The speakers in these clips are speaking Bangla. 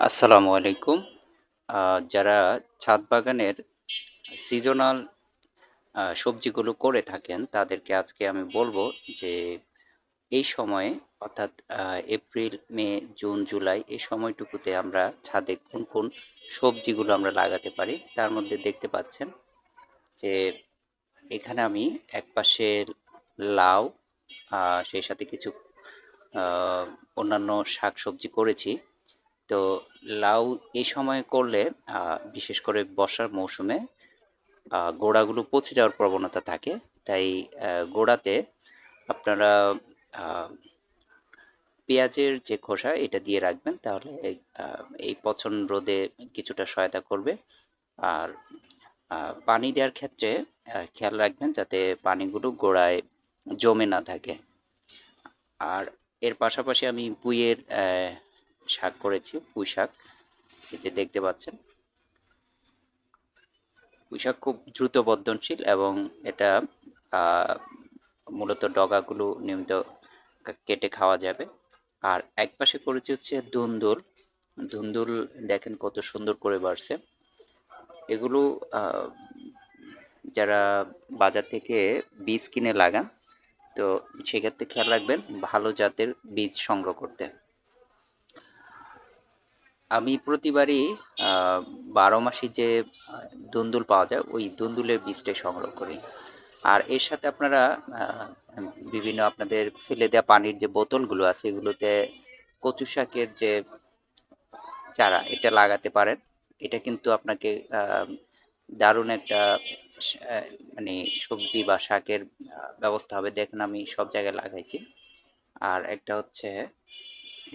আসসালামু আলাইকুম। যারা ছাদ বাগানের সিজনাল সবজিগুলো করে থাকেন তাদেরকে আজকে আমি বলব যে এই সময়ে অর্থাৎ এপ্রিল মে জুন জুলাই এই সময়টুকুতে আমরা ছাদে কোন কোন সবজিগুলো আমরা লাগাতে পারি তার মধ্যে দেখতে পাচ্ছেন যে এখানে আমি একপাশে লাউ আহ, সেই সাথে কিছু অন্যান্য শাক সবজি করেছি। তো লাউ এই সময় করলে বিশেষ করে বর্ষার মৌসুমে গোড়াগুলো পচে যাওয়ার প্রবণতা থাকে। তাই গোড়াতে আপনারা পেঁয়াজের যে খোসা এটা দিয়ে রাখবেন। তাহলে এই পচন রোধে কিছুটা সহায়তা করবে। আর পানি দেওয়ার ক্ষেত্রে খেয়াল রাখবেন যাতে পানিগুলো গোড়ায় জমে না থাকে। আর এর পাশাপাশি আমি আহ, শাক করেছি, পুঁই শাক। যে দেখতে পাচ্ছেন। পুঁই শাক খুব দ্রুত বর্ধনশীল এবং এটা মূলত ডগাগুলো নিয়মিত কেটে খাওয়া যাবে। আর এক পাশে করেছি হচ্ছে ধুন্দুল। ধুন্দুল দেখেন কত সুন্দর করে বাড়ছে। এগুলো যারা বাজার থেকে বীজ কিনে লাগান, তো সেক্ষেত্রে খেয়াল রাখবেন ভালো জাতের বীজ সংগ্রহ করতে। আমি প্রতিবারই বারো মাসি যে দুন্দুল পাওয়া যায়, ওই দুন্দুলের বীজটাই সংগ্রহ করি। আর এর সাথে আপনারা বিভিন্ন আপনাদের ফেলে দেওয়া পানির যে বোতলগুলো আছে, এগুলোতে কচু শাকের যে চারা, এটা লাগাতে পারেন। এটা কিন্তু আপনাকে দারুণ একটা মানে সবজি বা শাকের ব্যবস্থা হবে। দেখেন আমি সব জায়গায় লাগাইছি। আর একটা হচ্ছে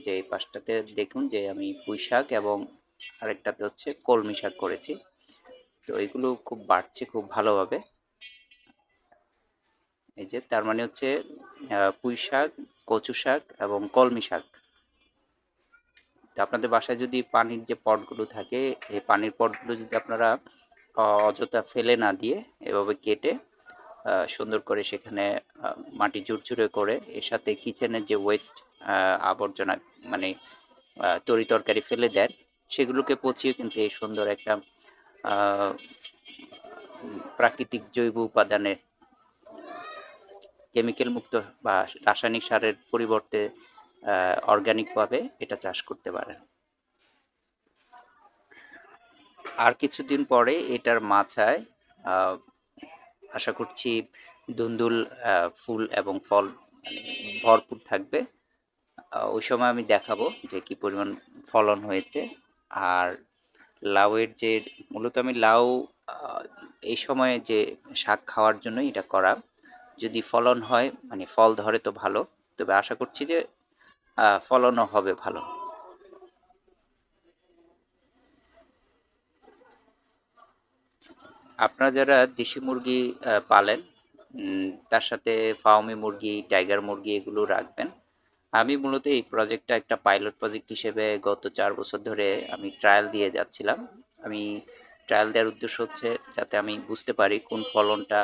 যে এই পাশটাতে দেখুন যে আমি পুঁই শাক এবং আরেকটাতে হচ্ছে কলমি শাক করেছি। তো এগুলো খুব বাড়ছে খুব ভালোভাবে। এই যে তার মানে হচ্ছে পুঁই শাক, কচু শাক এবং কলমি শাক। তো আপনাদের বাসায় যদি পানির যে পটগুলো থাকে, এই পানির পটগুলো যদি আপনারা অযথা ফেলে না দিয়ে এভাবে কেটে সুন্দর করে সেখানে মাটি ঝুরঝুরে করে এর সাথে কিচেনের যে ওয়েস্ট আবর্জনা মানে তরি তরকারি ফেলে দেন সেগুলোকে পচিয়ে কিন্তু এই সুন্দর একটা প্রাকৃতিক জৈব উপাদানের কেমিক্যাল মুক্ত বা রাসায়নিক সারের পরিবর্তে অর্গানিকভাবে এটা চাষ করতে পারেন। আর কিছুদিন পরে এটার আহ, আশা করছি দুন্দুল ফুল এবং ফল ভরপুর থাকবে। ওই সময় আমি দেখাবো যে কি পরিমাণ ফলন হয়েছে। আর লাউয়ের যে, মূলত আমি লাউ এই সময়ে যে শাক খাওয়ার জন্য এটা করা। যদি ফলন হয় মানে ফল ধরে তো ভালো, তবে আশা করছি যে ফলনও হবে ভালো। আপনারা যারা দেশি মুরগি পালেন তার সাথে ফার্মি মুরগি, টাইগার মুরগি এগুলো রাখবেন। আমি মূলত এই প্রজেক্টটা একটা পাইলট প্রজেক্ট হিসেবে গত চার বছর ধরে আমি ট্রায়াল দিয়ে যাচ্ছিলাম। আমি ট্রায়াল দেওয়ার উদ্দেশ্য হচ্ছে যাতে আমি বুঝতে পারি কোন ফলনটা